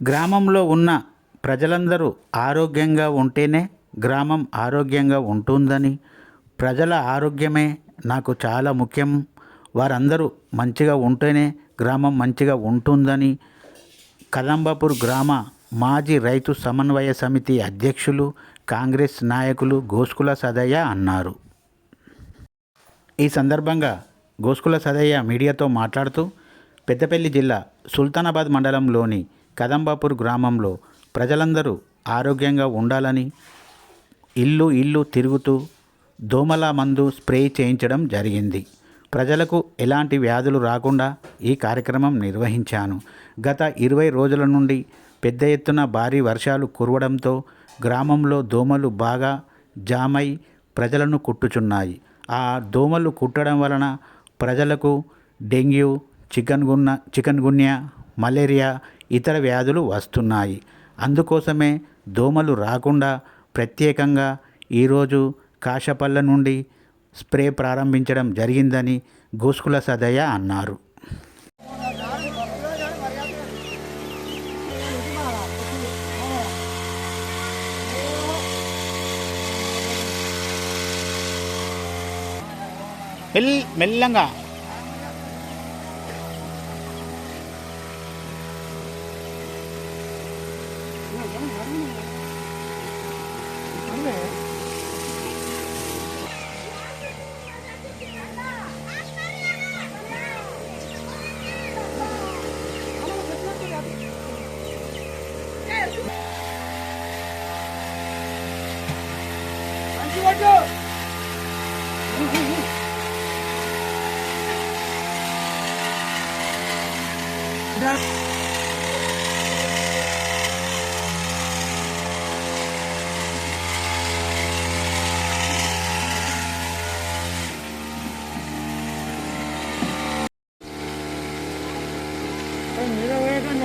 గ్రామంలో ఉన్న ప్రజలందరూ ఆరోగ్యంగా ఉంటేనే గ్రామం ఆరోగ్యంగా ఉంటుందని. ప్రజల ఆరోగ్యమే నాకు చాలా ముఖ్యం. వారందరూ మంచిగా ఉంటేనే గ్రామం మంచిగా ఉంటుందని. కదంబాపూర్ గ్రామ మాజీ రైతు సమన్వయ సమితి అధ్యక్షులు కాంగ్రెస్ నాయకులు గోస్కుల సదయ్య అన్నారు. ఈ సందర్భంగా గోస్కుల సదయ్య మీడియాతో మాట్లాడుతూ పెద్దపల్లి జిల్లా సుల్తానాబాద్ మండలంలోని కదంబాపూర్ గ్రామంలో ప్రజలందరూ ఆరోగ్యంగా ఉండాలని ఇల్లు ఇల్లు తిరుగుతూ దోమల మందు స్ప్రే చేయించడం జరిగింది. ప్రజలకు ఎలాంటి వ్యాధులు రాకుండా ఈ కార్యక్రమం నిర్వహించాను. గత ఇరవై రోజుల నుండి పెద్ద ఎత్తున భారీ వర్షాలు కురవడంతో గ్రామంలో దోమలు బాగా జామై ప్రజలను కుట్టుచున్నాయి. ఆ దోమలు కుట్టడం వలన ప్రజలకు dengue chikungunya chikungunya malaria ఇతర వ్యాధులు వస్తున్నాయి. అందుకోసమే దోమలు రాకుండా ప్రత్యేకంగా ఈరోజు కాశపల్ల నుండి స్ప్రే ప్రారంభించడం జరిగిందని గోసుకుల సదయ్య అన్నారు. మెల్ మెల్లంగా మీద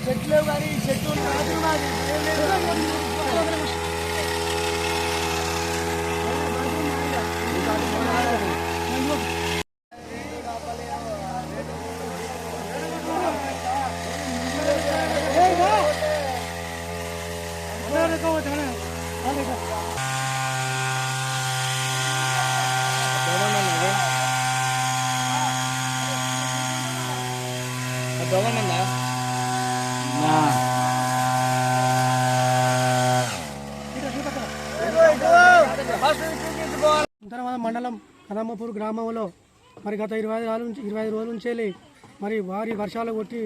కిటికలతోనే చెట్లు ఇంకా మీద వేయకుండా ఎక్కడైతే ఉన్న పవరం ఉంది అది సరేనా మండలం కదమ్మపూర్ గ్రామంలో మరి గత ఇరవై ఐదు నుంచి ఇరవై ఐదు రోజుల నుంచి వెళ్ళి మరి వారి వర్షాలు కొట్టి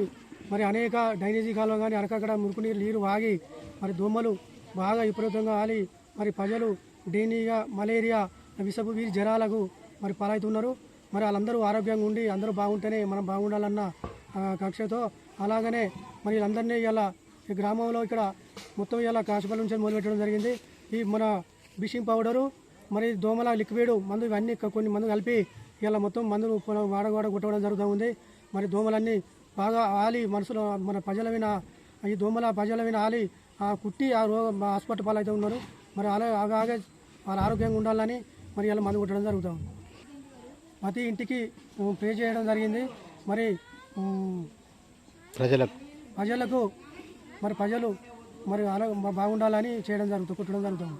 మరి అనేక డైనేజీ కాలువ కానీ అరకక్కడ మురుకునీరు నీరు వాగి మరి దోమలు బాగా విపరీతంగా ఆలి మరి ప్రజలు డెంగీగా మలేరియా విషపు వీరి జ్వరాలకు మరి పాలవుతున్నారు. మరి వాళ్ళందరూ ఆరోగ్యంగా ఉండి అందరూ బాగుంటేనే మనం బాగుండాలన్న కక్షతో అలాగనే మరి వీళ్ళందరినీ ఇలా ఈ గ్రామంలో ఇక్కడ మొత్తం ఇలా కాసుపల్లి నుంచి మొదలుపెట్టడం జరిగింది. ఈ మన బ్లీచింగ్ పౌడరు మరి దోమల లిక్విడ్ మందు ఇవన్నీ కొన్ని మందు కలిపి ఇలా మొత్తం మందులు వాడగోడ కొట్టడం జరుగుతూ ఉంది. మరి దోమలన్నీ బాగా ఆలి మనసులో మన ప్రజల మీద ఈ దోమల ప్రజల మీద ఆలి కుట్టి ఆ రోగ హాస్పిటల్ పాలైతే ఉన్నారు. మరి అలా అలాగే వాళ్ళ ఆరోగ్యంగా ఉండాలని మరి ఇలా మందు కొట్టడం జరుగుతూ. ప్రతి ఇంటికి ఉమ్, పే చేయడం జరిగింది. మరి ప్రజలకు. ప్రజలకు మరి ప్రజలు మరి అలా బాగుండాలని చేయడం జరుగుతుంది కుట్టడం జరుగుతుంది